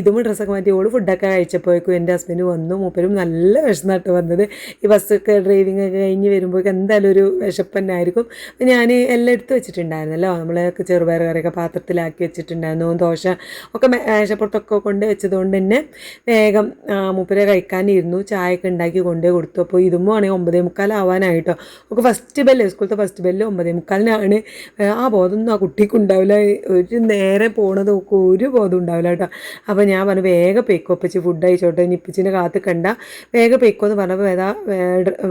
ഇതും ഡ്രസ്സൊക്കെ മാറ്റി ഓൾ ഫുഡൊക്കെ കഴിച്ചപ്പോഴേക്കും എന്റെ ഹസ്ബൻഡ് വന്നു. മൂപ്പരും നല്ല വിശന്നിട്ട് വന്നത്. ഈ ബസ്സൊക്കെ ഡ്രൈവിംഗ് ഒക്കെ കഴിഞ്ഞ് വരുമ്പോഴേക്കും എന്തായാലും ഒരു വിശപ്പ് തന്നെ ആയിരിക്കും ഞാൻ എല്ലാം എടുത്ത് വെച്ചിട്ടുണ്ടായിരുന്നല്ലോ. നമ്മൾ ചെറുപയർ കറിയൊക്കെ പാത്രത്തിലാക്കി വെച്ചിട്ടുണ്ടായിരുന്നു. ദോശ ഒക്കെ മേശപ്പുറത്തൊക്കെ കൊണ്ട് വെച്ചതുകൊണ്ട് തന്നെ വേഗം മൂപ്പരെ കഴിക്കാനിരുന്നു. ചായ ഒക്കെ ഉണ്ടാക്കി കൊണ്ടേ കൊടുത്തു. അപ്പോൾ ഇതുമ്പോൾ ആണെങ്കിൽ ഒമ്പതേ മുക്കാലാവാനായിട്ടോ ഒക്കെ ഫസ്റ്റ് ബെല്ല് സ്കൂളത്തെ ഫസ്റ്റ് ബെല്ല് ഒമ്പതേ മുക്കാലിനാണ്. ആ ബോധമൊന്നും ആ കുട്ടിക്ക് ഉണ്ടാവില്ല. ഒരു നേരെ പോണത് ഒരു ബോധം ഉണ്ടാവില്ല കേട്ടോ. അപ്പോൾ ഞാൻ പറഞ്ഞു വേഗം പെയ്ക്കോ ഒപ്പിച്ച് ഫുഡ് അയച്ചോട്ടെ ഇനി കാത്ത് കണ്ട. വേഗം പെയ്ക്കോ എന്ന് പറഞ്ഞപ്പോൾ ഏതാ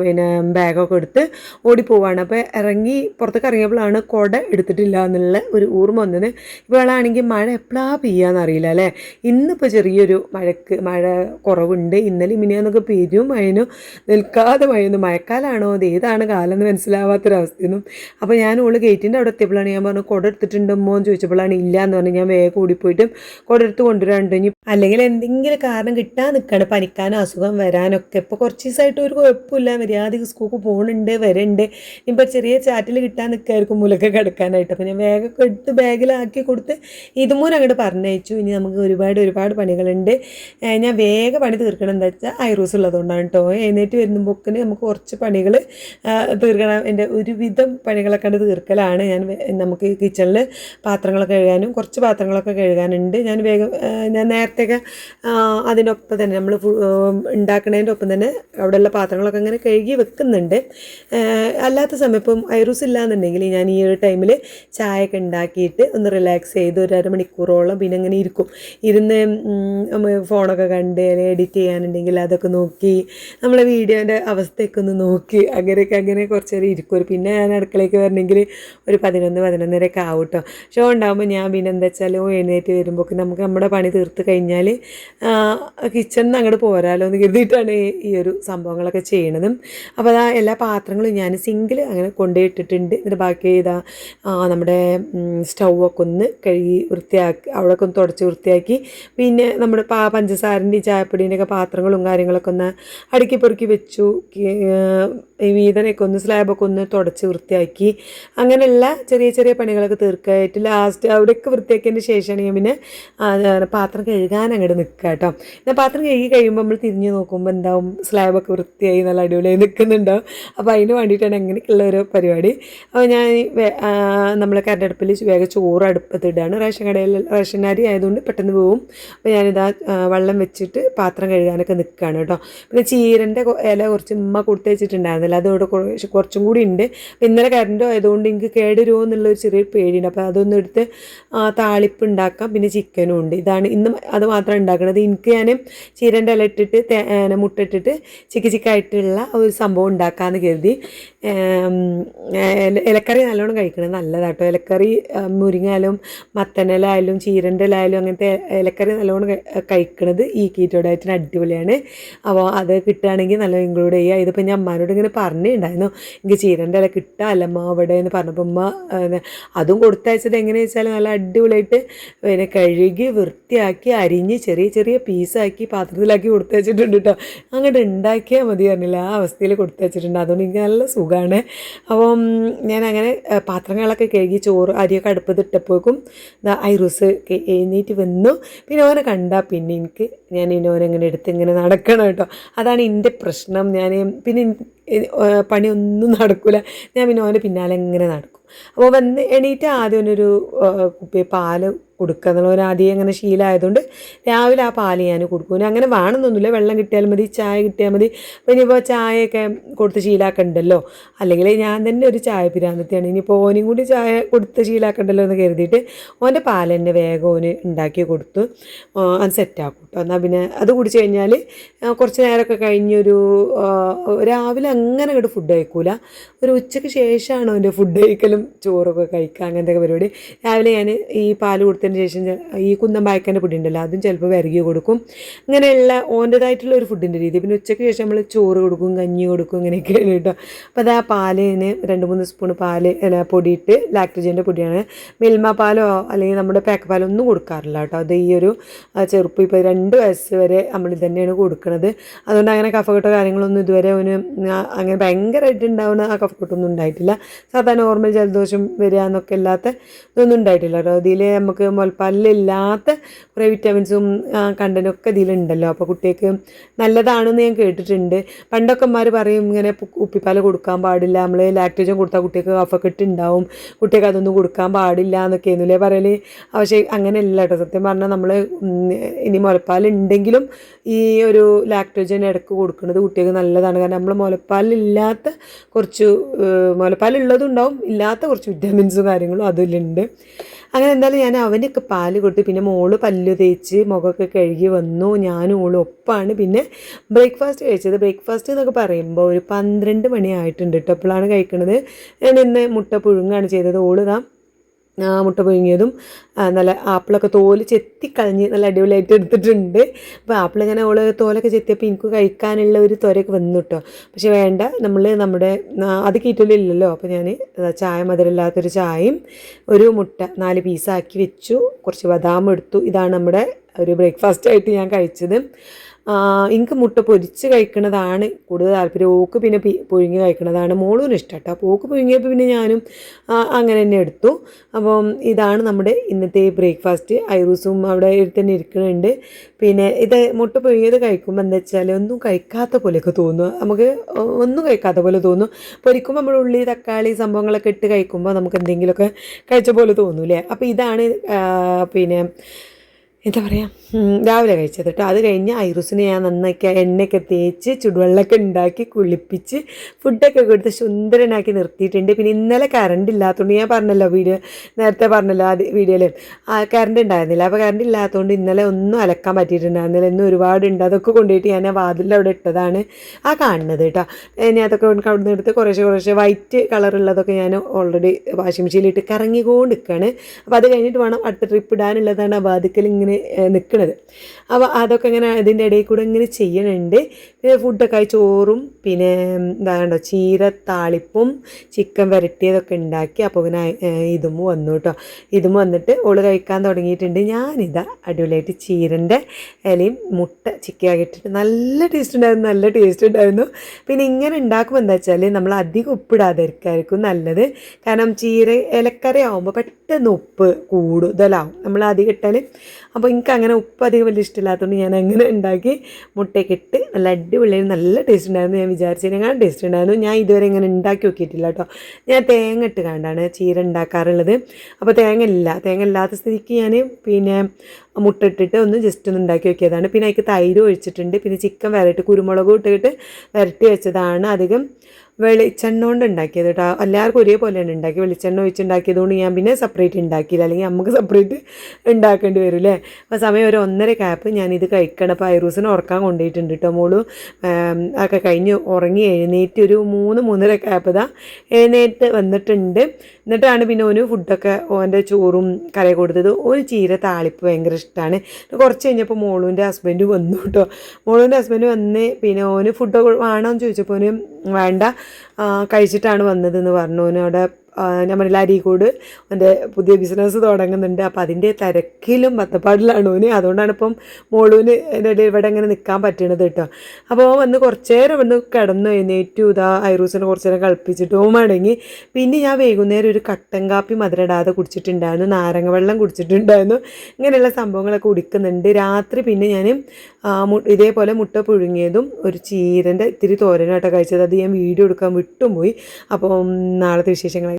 പിന്നെ ബാഗൊക്കെ എടുത്ത് ഓടിപ്പോവാണ്. അപ്പോൾ ഇറങ്ങി പുറത്തേക്ക് ഇറങ്ങിയപ്പോഴാണ് കുട എടുത്തിട്ടില്ല എന്നുള്ള ഒരു ഓർമ്മ വന്നത്. ഇവളാണെങ്കിൽ മഴ എപ്പോഴാണ് പെയ്യാന്ന് അറിയില്ല അല്ലേ? ഇന്നിപ്പോൾ ചെറിയൊരു മഴക്ക് മഴ കുറവുണ്ട്. ഇന്നലെ മിനിയാന്നൊക്കെ പെരും മഴനും. നിൽക്കാതെ മഴയൊന്നും. മഴക്കാലാണോ? അത് ഏതാണ് കാലം എന്ന് മനസ്സിലാവാത്തൊരവസ്ഥയൊന്നും അപ്പോൾ ഞാൻ ഓൾ ഗേറ്റിന്റെ അവിടെ എത്തിയപ്പോഴാണ് ഞാൻ പറഞ്ഞു കുട എടുത്തിട്ടുണ്ടോ എന്ന് ചോദിച്ചപ്പോഴാണ് ഇല്ല എന്ന് പറഞ്ഞ്. ഞാൻ വേഗം കൂടിപ്പോയിട്ടും കുട എടുത്ത് കൊണ്ടുവരാണ്ട് ഇനി അല്ലെങ്കിൽ എന്തെങ്കിലും കാരണം കിട്ടാൻ നിൽക്കുകയാണ് പനിക്കാനോ അസുഖം വരാനൊക്കെ. ഇപ്പോൾ കുറച്ച് ദിവസമായിട്ട് ഒരു കുഴപ്പമില്ല. മര്യാദയ്ക്ക് സ്കൂൾക്ക് പോകുന്നുണ്ട് വരുന്നുണ്ട് ഇപ്പോൾ ചെറിയ ചാറ്റിൽ കിട്ടാൻ നിൽക്കായിരിക്കും മുലൊക്കെ കിടക്കാനായിട്ട്. അപ്പോൾ ഞാൻ വേഗം എടുത്ത് ബാഗിലാക്കി കൊടുത്ത് ഇതുമൂലം അങ്ങോട്ട് പറഞ്ഞയച്ചു. ഇനി നമുക്ക് ഒരുപാട് ഒരുപാട് പണികളുണ്ട്. ഞാൻ വേഗം പണി തീർക്കണം. എന്താ വെച്ചാൽ ഐറൂസ് ഉള്ളതുകൊണ്ടാണ് കേട്ടോ എഴുന്നേറ്റ് വരുമ്പോക്കിന് നമുക്ക് കുറച്ച് പണികൾ തീർക്കണം. എന്റെ ഒരുവിധം പണികളൊക്കെ കണ്ട് തീർക്കലാണ്. ഞാൻ നമുക്ക് കിച്ചണിൽ പാത്രങ്ങളൊക്കെ കഴുകാനും കുറച്ച് പാത്രങ്ങളൊക്കെ കഴുകാനുണ്ട്. ഞാൻ വേഗം ഞാൻ നേരത്തെയൊക്കെ അതിന്റെ ഒപ്പം തന്നെ നമ്മൾ ഉണ്ടാക്കുന്നതിന്റെ ഒപ്പം തന്നെ അവിടെയുള്ള പാത്രങ്ങളൊക്കെ അങ്ങനെ കഴുകി വെക്കുന്നുണ്ട്. അല്ലാത്ത സമയം ഇപ്പം ഐറൂസ് ഇല്ലാന്നുണ്ടെങ്കിൽ ഞാൻ ഈ ഒരു ടൈമിൽ ചായ ഒക്കെ ഉണ്ടാക്കിയിട്ട് ഒന്ന് റിലാക്സ് ചെയ്ത് ഒരു അരമണിക്കൂറോളം പിന്നെ അങ്ങനെ ഇരിക്കും. ഇരുന്ന് ഫോണൊക്കെ കണ്ട് അല്ലെങ്കിൽ എഡിറ്റ് ചെയ്യാനുണ്ടെങ്കിൽ അതൊക്കെ നോക്കി നമ്മളെ വീഡിയോന്റെ അവസ്ഥയൊക്കെ ഒന്ന് നോക്കി അങ്ങനെയൊക്കെ അങ്ങനെ കുറച്ച് നേരം ഇരിക്കും. പിന്നെ ഞാൻ അടുക്കളയ്ക്ക് വരണമെങ്കിൽ ഒരു പതിനൊന്ന് പതിനൊന്നരയൊക്കെ ആവും കേട്ടോ. ഷോ ഉണ്ടാകുമ്പോൾ ഞാൻ പിന്നെ എന്താ വെച്ചാൽ എഴുന്നേറ്റ് വരുമ്പോൾ നമുക്ക് നമ്മുടെ പണി തീർത്ത് കഴിഞ്ഞാൽ കിച്ചണിൽ നിന്ന് അങ്ങോട്ട് പോരാലോ എന്ന് കരുതിയിട്ടാണ് ഈ ഒരു സംഭവങ്ങളൊക്കെ ചെയ്യണത്. അപ്പോൾ അതാ എല്ലാ പാത്രങ്ങളും ഞാൻ സിങ്കിൽ അങ്ങനെ കൊണ്ടുപോയിട്ടിട്ടുണ്ട് എന്നിട്ട് ബാക്കി ഇതാ നമ്മുടെ സ്റ്റൗവൊക്കെ ഒന്ന് കഴുകി വൃത്തിയാക്കി അവിടെയൊക്കെ ഒന്ന് തുടച്ച് വൃത്തിയാക്കി. പിന്നെ നമ്മുടെ പാ പഞ്ചസാരന്റെയും ചായപ്പൊടീന്റെയൊക്കെ പാത്രങ്ങളും കാര്യങ്ങളൊക്കെ ഒന്ന് അടുക്കി പൊറുക്കി വെച്ചു. വീതനൊക്കെ ഒന്ന് സ്ലാബൊക്കെ ഒന്ന് തുടച്ച് വൃത്തിയാക്കി. അങ്ങനെയുള്ള ചെറിയ ചെറിയ പണികളൊക്കെ തീർക്കായിട്ട് ലാസ്റ്റ് അവിടെയൊക്കെ വൃത്തിയാക്കിയതിന് ശേഷമാണ് ഞാൻ പിന്നെ പാത്രം കഴുകാൻ അങ്ങോട്ട് നിൽക്കുക കേട്ടോ എന്നാൽ പാത്രം കഴുകി കഴിയുമ്പോൾ നമ്മൾ തിരിഞ്ഞ് നോക്കുമ്പോൾ എന്താവും? സ്ലാബൊക്കെ വൃത്തിയായി നല്ല അടിപൊളിയായി നിൽക്കുന്നുണ്ടാവും അപ്പോൾ അതിന് വേണ്ടിയിട്ടാണ് അങ്ങനെയൊക്കെയുള്ള ഒരു പരിപാടി. അപ്പോൾ ഞാൻ നമ്മൾ കരണ്ടടുപ്പിൽ വേഗം ചോറ് അടുപ്പത്തിടുകയാണ് റേഷൻ കടയിൽ റേഷൻ അരി ആയതുകൊണ്ട് പെട്ടെന്ന് പോവും. അപ്പോൾ ഞാനിതാ വെള്ളം വെച്ചിട്ട് പാത്രം കഴുകാനൊക്കെ നിൽക്കുകയാണ് കേട്ടോ. പിന്നെ ചീരന്റെ ഇല കുറച്ച് ഉമ്മ കൊടുത്ത് വെച്ചിട്ടുണ്ടായിരുന്നില്ല. അതോടെ കുറച്ച് കൂടി ഉണ്ട്. ഇന്നലെ കരണ്ടോ ആയതുകൊണ്ട് എനിക്ക് കേടുവരുമോ എന്നുള്ളൊരു ചെറിയ പേടിയുണ്ട്. അപ്പോൾ അതൊന്നും എടുത്ത് താളിപ്പ് ഉണ്ടാക്കാം. പിന്നെ ചിക്കനും ഉണ്ട്. ഇതാണ് ഇന്ന് അത് മാത്രം ഉണ്ടാക്കുന്നത് എനിക്ക് ഞാൻ ചീരന്റെ ഇല ഇട്ടിട്ട് മുട്ടിട്ടിട്ട് ചിക്ക് ചിക്കായിട്ടുള്ള ഒരു സംഭവം ഉണ്ടാക്കാമെന്ന് കരുതി. ഇലക്കറി നല്ലോണം കഴിക്കണത് നല്ലതാട്ടോ ഇലക്കറി ആ, മുരിങ്ങയായാലും മത്തനിലായാലും ചീരന്റെ ഇലായാലും അങ്ങനത്തെ ഇലക്കറി നല്ലോണം കഴിക്കുന്നത് ഈ കീറ്റോ അടിപൊളിയാണ്. അപ്പോൾ അത് കിട്ടുകയാണെങ്കിൽ നല്ല ഇൻക്ലൂഡ് ചെയ്യുക. ഇതിപ്പോൾ ഞാൻ അമ്മാനോട് ഇങ്ങനെ പറഞ്ഞിട്ടുണ്ടായിരുന്നു. എനിക്ക് ചീരന്റെ ഇല കിട്ടുക അല്ലമ്മ അവിടെ എന്ന് പറഞ്ഞപ്പോൾ ഉമ്മ അതും കൊടുത്തയച്ചത് എങ്ങനെയാ വെച്ചാൽ നല്ല അടിപൊളിയായിട്ട് പിന്നെ കഴുകി വൃത്തിയാക്കി അരിഞ്ഞ് ചെറിയ ചെറിയ പീസാക്കി പാത്രത്തിലാക്കി കൊടുത്തയച്ചിട്ടുണ്ട് കേട്ടോ അങ്ങോട്ട് ഉണ്ടാക്കിയാൽ മതി പറഞ്ഞില്ല. ആ അവസ്ഥയിൽ കൊടുത്തയച്ചിട്ടുണ്ട്. അതുകൊണ്ട് എനിക്ക് നല്ല സുഖമാണ് അപ്പം ഞാൻ അങ്ങനെ പാത്രങ്ങളൊക്കെ കഴുകി ചോറ് അരിയൊക്കെ അടുപ്പത്തിട്ടപ്പോഴേക്കും ഐറൂസ് എഴുന്നേറ്റ് വന്നു. പിന്നെ ഓനെ കണ്ടാൽ പിന്നെ എനിക്ക് ഞാൻ ഇനി ഓനെങ്ങനെ എടുത്ത് ഇങ്ങനെ നടക്കണം കേട്ടോ. അതാണ് എന്റെ പ്രശ്നം. ഞാൻ പിന്നെ പണിയൊന്നും നടക്കില്ല ഞാൻ പിന്നെ ഓന്റെ പിന്നാലെ ഇങ്ങനെ നടക്കും. അപ്പോൾ വന്ന് എണീറ്റ് ആദ്യം ഒരു കുപ്പി പാൽ കൊടുക്കുക എന്നുള്ള ഒരു ആദ്യം അങ്ങനെ ശീലമായതുകൊണ്ട് രാവിലെ ആ പാൽ ഞാൻ കൊടുക്കും. അങ്ങനെ വേണമെന്നൊന്നുമില്ല. വെള്ളം കിട്ടിയാൽ മതി ചായ കിട്ടിയാൽ മതി. അപ്പോൾ ഇനിയിപ്പോൾ ചായയൊക്കെ കൊടുത്ത് ശീലാക്കണ്ടല്ലോ അല്ലെങ്കിൽ ഞാൻ തന്നെ ഒരു ചായ പിരാന്തത്തിയാണ്. ഇനിയിപ്പോൾ ഓനും കൂടി ചായ കൊടുത്ത് ശീലാക്കണ്ടല്ലോ എന്ന് കരുതിയിട്ട് ഓന്റെ പാൽ തന്നെ വേഗം ഓന് ഉണ്ടാക്കി കൊടുത്തു. അത് സെറ്റാക്കും കേട്ടോ എന്നാൽ പിന്നെ അത് കുടിച്ച് കഴിഞ്ഞാൽ കുറച്ച് നേരമൊക്കെ കഴിഞ്ഞൊരു രാവിലെ അങ്ങനെ അങ്ങോട്ട് ഫുഡ് കഴിക്കൂല. ഒരു ഉച്ചയ്ക്ക് ശേഷമാണ് അവന്റെ ഫുഡ് കഴിക്കലും ചോറൊക്കെ കഴിക്കുക അങ്ങനത്തെ പരിപാടി. രാവിലെ ഞാൻ ഈ പാൽ പാൽ കൊടുത്തതിന് ശേഷം ഈ കുന്നം പായ്ക്കന്റെ പൊടി ഉണ്ടല്ലോ അതും ചിലപ്പോൾ വിരകി കൊടുക്കും. ഇങ്ങനെയുള്ള ഓന്റെതായിട്ടുള്ള ഒരു ഫുഡിന്റെ രീതി. പിന്നെ ഉച്ചയ്ക്ക് ശേഷം നമ്മൾ ചോറ് കൊടുക്കും കഞ്ഞി കൊടുക്കും ഇങ്ങനെയൊക്കെയാണ് കേട്ടോ. അപ്പോൾ അത് ആ പാലിന് രണ്ട് മൂന്ന് സ്പൂൺ പാൽ പൊടിയിട്ട് ലാക്ടോജന്റെ പൊടിയാണ്. മിൽമ പാലോ അല്ലെങ്കിൽ നമ്മുടെ പാക്ക് പാലോ ഒന്നും കൊടുക്കാറില്ല കേട്ടോ. അത് ഈ ഒരു ചെറുപ്പം ഇപ്പോൾ രണ്ട് വയസ്സ് വരെ നമ്മൾ തന്നെയാണ് കൊടുക്കുന്നത് അതുകൊണ്ട് അങ്ങനെ കഫക്കെട്ടോ കാര്യങ്ങളൊന്നും ഇതുവരെ അവന് അങ്ങനെ ഭയങ്കരമായിട്ട് ഉണ്ടാവുന്ന ആ കഫക്കെട്ടൊന്നും ഉണ്ടായിട്ടില്ല. സാധാരണ നോർമൽ ജലദോഷം വരിക എന്നൊക്കെ ഇല്ലാത്ത ഇതൊന്നും ഉണ്ടായിട്ടില്ല കേട്ടോ. ഇതിൽ നമുക്ക് മുലപ്പാലിലില്ലാത്ത കുറേ വിറ്റാമിൻസും കണ്ടനൊക്കെ ഇതിലുണ്ടല്ലോ. അപ്പോൾ കുട്ടിക്ക് നല്ലതാണെന്ന് ഞാൻ കേട്ടിട്ടുണ്ട്. പണ്ടൊക്കെ അമ്മമാർ പറയും ഇങ്ങനെ ഉപ്പിപ്പാല കൊടുക്കാൻ പാടില്ല. നമ്മൾ ലാക്ടോജൻ കൊടുത്താൽ കുട്ടിക്ക് കഫക്കെട്ട് ഉണ്ടാവും കുട്ടിക്ക് അതൊന്നും കൊടുക്കാൻ പാടില്ല എന്നൊക്കെ ആയിരുന്നില്ലേ പറയൽ പക്ഷേ അങ്ങനെയല്ല കേട്ടോ സത്യം പറഞ്ഞാൽ നമ്മൾ ഇനി മുലപ്പാൽ ഉണ്ടെങ്കിലും ഈ ഒരു ലാക്ടോജൻ ഇടയ്ക്ക് കൊടുക്കുന്നത് കുട്ടികൾക്ക് നല്ലതാണ്. കാരണം നമ്മൾ മുലപ്പാലില്ലാത്ത കുറച്ച് മുലപ്പാലുള്ളതുണ്ടാവും ഇല്ലാത്ത കുറച്ച് വിറ്റാമിൻസും കാര്യങ്ങളും അതിലുണ്ട് അങ്ങനെ എന്തായാലും ഞാൻ അവനൊക്കെ പാൽ കൊടുത്തു പിന്നെ മോൾ പല്ലു തേച്ച് മുഖമൊക്കെ കഴുകി വന്നു. ഞാനും ഓളും ഒപ്പാണ്. പിന്നെ ബ്രേക്ക്ഫാസ്റ്റ് കഴിച്ചത്. ബ്രേക്ക്ഫാസ്റ്റ് എന്നൊക്കെ പറയുമ്പോൾ ഒരു പന്ത്രണ്ട് മണി ആയിട്ടുണ്ട് കേട്ടോ അപ്പോഴാണ് കഴിക്കണത്. ഞാൻ ഇന്ന് മുട്ട പുഴുങ്ങാണ് ചെയ്തത്. ഓൾ മുട്ട പുഴുങ്ങിയതും നല്ല ആപ്പിളൊക്കെ തോൽ ചെത്തിക്കളഞ്ഞ് നല്ല അടിപൊളിയായിട്ട് എടുത്തിട്ടുണ്ട്. അപ്പോൾ ആപ്പിൾ ഇങ്ങനെ ഓൾ തോലൊക്കെ ചെത്തിയപ്പോൾ എനിക്ക് കഴിക്കാനുള്ള ഒരു ത്വരയൊക്കെ വന്നു കേട്ടോ പക്ഷെ വേണ്ട നമ്മൾ നമ്മുടെ അത് കീറ്റലില്ലല്ലോ. അപ്പോൾ ഞാൻ ചായ മധുരമില്ലാത്തൊരു ചായയും ഒരു മുട്ട നാല് പീസാക്കി വെച്ചു. കുറച്ച് ബദാം എടുത്തു. ഇതാണ് നമ്മുടെ ഒരു ബ്രേക്ക്ഫാസ്റ്റ് ആയിട്ട് ഞാൻ കഴിച്ചത്. എനിക്ക് മുട്ട പൊരിച്ച് കഴിക്കുന്നതാണ് കൂടുതൽ താല്പര്യം. ഓക്ക് പിന്നെ പുഴുങ്ങി കഴിക്കുന്നതാണ് മോളും ഇഷ്ടം കേട്ടോ. അപ്പോൾ ഓക്ക് പുഴുങ്ങിയപ്പോൾ പിന്നെ ഞാനും അങ്ങനെ തന്നെ എടുത്തു. അപ്പം ഇതാണ് നമ്മുടെ ഇന്നത്തെ ബ്രേക്ക്ഫാസ്റ്റ്. ഐറൂസും അവിടെ തന്നെ ഇരിക്കുന്നുണ്ട് പിന്നെ ഇത് മുട്ട പുഴുങ്ങിയത് കഴിക്കുമ്പോൾ എന്താ വെച്ചാൽ ഒന്നും കഴിക്കാത്ത പോലെയൊക്കെ തോന്നും നമുക്ക് ഒന്നും കഴിക്കാത്ത പോലെ തോന്നും പൊരിക്കുമ്പോൾ നമ്മൾ ഉള്ളി തക്കാളി സംഭവങ്ങളൊക്കെ ഇട്ട് കഴിക്കുമ്പോൾ നമുക്ക് എന്തെങ്കിലുമൊക്കെ കഴിച്ച പോലെ തോന്നൂലേ അപ്പോൾ ഇതാണ് പിന്നെ എന്താ പറയുക രാവിലെ കഴിച്ചത് കേട്ടോ. അത് കഴിഞ്ഞ് ഐറൂസിനെ ഞാൻ നന്നാക്കി എണ്ണയൊക്കെ തേച്ച് ചുടുവെള്ളമൊക്കെ ഉണ്ടാക്കി കുളിപ്പിച്ച് ഫുഡൊക്കെ കൊടുത്ത് സുന്ദരനാക്കി നിർത്തിയിട്ടുണ്ട്. പിന്നെ ഇന്നലെ കറണ്ട് ഇല്ലാത്തതുകൊണ്ട് ഞാൻ പറഞ്ഞല്ലോ വീഡിയോ നേരത്തെ പറഞ്ഞല്ലോ അത് വീഡിയോയിൽ കറണ്ട് ഉണ്ടായിരുന്നില്ല. അപ്പോൾ കറണ്ട് ഇല്ലാത്തതുകൊണ്ട് ഇന്നലെ ഒന്നും അലക്കാൻ പറ്റിയിട്ടുണ്ടായിരുന്നില്ല. ഇന്ന് ഒരുപാടുണ്ട് അതൊക്കെ കൊണ്ടുപോയിട്ട് ഞാൻ ആ വാതിലിൽ അവിടെ ഇട്ടതാണ് ആ കാണുന്നത് കേട്ടോ. ഇനി അതൊക്കെ അവിടെ നിന്ന് എടുത്ത് കുറേശ്ശെ കുറേശ്ശെ വൈറ്റ് കളറുള്ളതൊക്കെ ഞാൻ ഓൾറെഡി വാഷിംഗ് മെഷീനിലിട്ട് കറങ്ങിക്കൊണ്ട് നിൽക്കുകയാണ് അപ്പോൾ അത് കഴിഞ്ഞിട്ട് വേണം അടുത്ത ട്രിപ്പ് ഇടാനുള്ളതാണ്. ആ വാതിക്കൽ ഇങ്ങനെ നിൽക്കുന്നത് അപ്പോൾ അതൊക്കെ ഇങ്ങനെ അതിന്റെ ഇടയിൽ കൂടെ ഇങ്ങനെ ചെയ്യണുണ്ട്. പിന്നെ ഫുഡൊക്കെ ആയി ചോറും പിന്നെ എന്താ കണ്ടോ ചീര താളിപ്പും ചിക്കൻ വരട്ടിയതൊക്കെ ഉണ്ടാക്കി അപ്പോൾ പിന്നെ ഇതും വന്നു കേട്ടോ ഇതും വന്നിട്ട് ഓൾ കഴിക്കാൻ തുടങ്ങിയിട്ടുണ്ട്. ഞാനിതാ അടിപൊളിയായിട്ട് ചീരന്റെ ഇലയും മുട്ട ചിക്കൻ ഇട്ടിട്ട് നല്ല ടേസ്റ്റ് ഉണ്ടായിരുന്നു നല്ല ടേസ്റ്റ് ഉണ്ടായിരുന്നു. പിന്നെ ഇങ്ങനെ ഉണ്ടാക്കുമ്പോൾ എന്താ വെച്ചാൽ നമ്മൾ അധികം ഉപ്പിടാതിരിക്കായിരിക്കും നല്ലത്. കാരണം ചീര ഇലക്കറി ആവുമ്പോൾ പെട്ടെന്ന് ഉപ്പ് കൂടുതലാവും നമ്മൾ അധികം ഇട്ടാൽ അപ്പോൾ എനിക്ക് അങ്ങനെ ഉപ്പ് അധികം വലിയ ഇഷ്ടമില്ലാത്തതുകൊണ്ട് ഞാൻ അങ്ങനെ ഉണ്ടാക്കി മുട്ടയൊക്കെ ഇട്ട് നല്ല അടിപൊളിയായി നല്ല ടേസ്റ്റ് ഉണ്ടായിരുന്നു ഞാൻ വിചാരിച്ചതിനേക്കാളും ടേസ്റ്റ് ഉണ്ടായിരുന്നു. ഞാൻ ഇതുവരെ ഇങ്ങനെ ഉണ്ടാക്കി നോക്കിയിട്ടില്ല കേട്ടോ. ഞാൻ തേങ്ങ ഇട്ട് കണ്ടാണ് ചീര ഉണ്ടാക്കാറുള്ളത്. അപ്പോൾ തേങ്ങ ഇല്ല. തേങ്ങ ഇല്ലാത്ത സ്ഥിതിക്ക് ഞാൻ പിന്നെ മുട്ട ഇട്ടിട്ട് ഒന്ന് ജസ്റ്റ് ഒന്ന് ഉണ്ടാക്കി നോക്കിയതാണ്. പിന്നെ അതിക്ക് തൈര് ഒഴിച്ചിട്ടുണ്ട്. പിന്നെ ചിക്കൻ വരട്ടി കുരുമുളകും ഇട്ടിട്ട് വരട്ടി വെച്ചതാണ് അധികം. വെളിച്ചെണ്ണ കൊണ്ട് ഉണ്ടാക്കിയത് കേട്ടോ എല്ലാവർക്കും ഒരേപോലെയാണ് ഉണ്ടാക്കി വെളിച്ചെണ്ണ ഒഴിച്ചുണ്ടാക്കിയത് കൊണ്ട് ഞാൻ പിന്നെ സെപ്പറേറ്റ് ഉണ്ടാക്കിയില്ല അല്ലെങ്കിൽ നമുക്ക് സെപ്പറേറ്റ് ഉണ്ടാക്കേണ്ടി വരും അല്ലേ അപ്പോൾ സമയം ഒരു ഒന്നര ക്യാപ്പ് ഞാനിത് കഴിക്കണം. അപ്പോൾ ഐറൂസിന് ഉറക്കാൻ കൊണ്ടുപോയിട്ടുണ്ട് കേട്ടോ മോൾ. ഒക്കെ കഴിഞ്ഞ് ഉറങ്ങി എഴുന്നേറ്റ് ഒരു മൂന്ന് മൂന്നര ക്യാപ്പ് ഇതാ എഴുന്നേറ്റ് വന്നിട്ടുണ്ട്. എന്നിട്ടാണ് പിന്നെ ഓന് ഫുഡൊക്കെ ഓന്റെ ചോറും കറി കൊടുത്തത്. ഒരു ചീര താളിപ്പ് ഭയങ്കര ഇഷ്ടമാണ് കുറച്ച് കഴിഞ്ഞപ്പോൾ മോളുവിന്റെ ഹസ്ബൻഡ് വന്നു കേട്ടോ മോളുവിന്റെ ഹസ്ബൻഡ് വന്ന് പിന്നെ ഓന് ഫുഡൊക്കെ വേണമെന്ന് ചോദിച്ചപ്പോൾ ഓന് വേണ്ട. കഴിച്ചിട്ടാണ് വന്നതെന്ന് പറഞ്ഞു. അവിടെ ഞാൻ പറഞ്ഞില്ല അരീക്കോട് എന്റെ പുതിയ ബിസിനസ് തുടങ്ങുന്നുണ്ട്. അപ്പോൾ അതിന്റെ തിരക്കിലും ബത്തപ്പാടിലാണ് ഓന്. അതുകൊണ്ടാണ് ഇപ്പം മോളൂന് എന്റെ ഇവിടെ ഇങ്ങനെ നിൽക്കാൻ പറ്റണത് കേട്ടോ അപ്പോൾ വന്ന് കുറച്ച് നേരം വന്ന് കിടന്നു എഴുന്നേറ്റു. ഇതാ ഐറൂസിനെ കുറച്ച് നേരം കളിപ്പിച്ചിട്ട് മടങ്ങി. പിന്നെ ഞാൻ വൈകുന്നേരം ഒരു കട്ടൻ കാപ്പി മധുരടാതെ കുടിച്ചിട്ടുണ്ടായിരുന്നു. നാരങ്ങ വെള്ളം കുടിച്ചിട്ടുണ്ടായിരുന്നു. ഇങ്ങനെയുള്ള സംഭവങ്ങളൊക്കെ കുടിക്കുന്നുണ്ട്. രാത്രി പിന്നെ ഞാൻ ഇതേപോലെ മുട്ട പുഴുങ്ങിയതും ഒരു ചീരന്റെ ഇത്തിരി തോരനായിട്ടൊക്കെ കഴിച്ചത്. അത് ഞാൻ വീഡിയോ എടുക്കാൻ വിട്ടുപോയി അപ്പം നാളത്തെ വിശേഷങ്ങൾ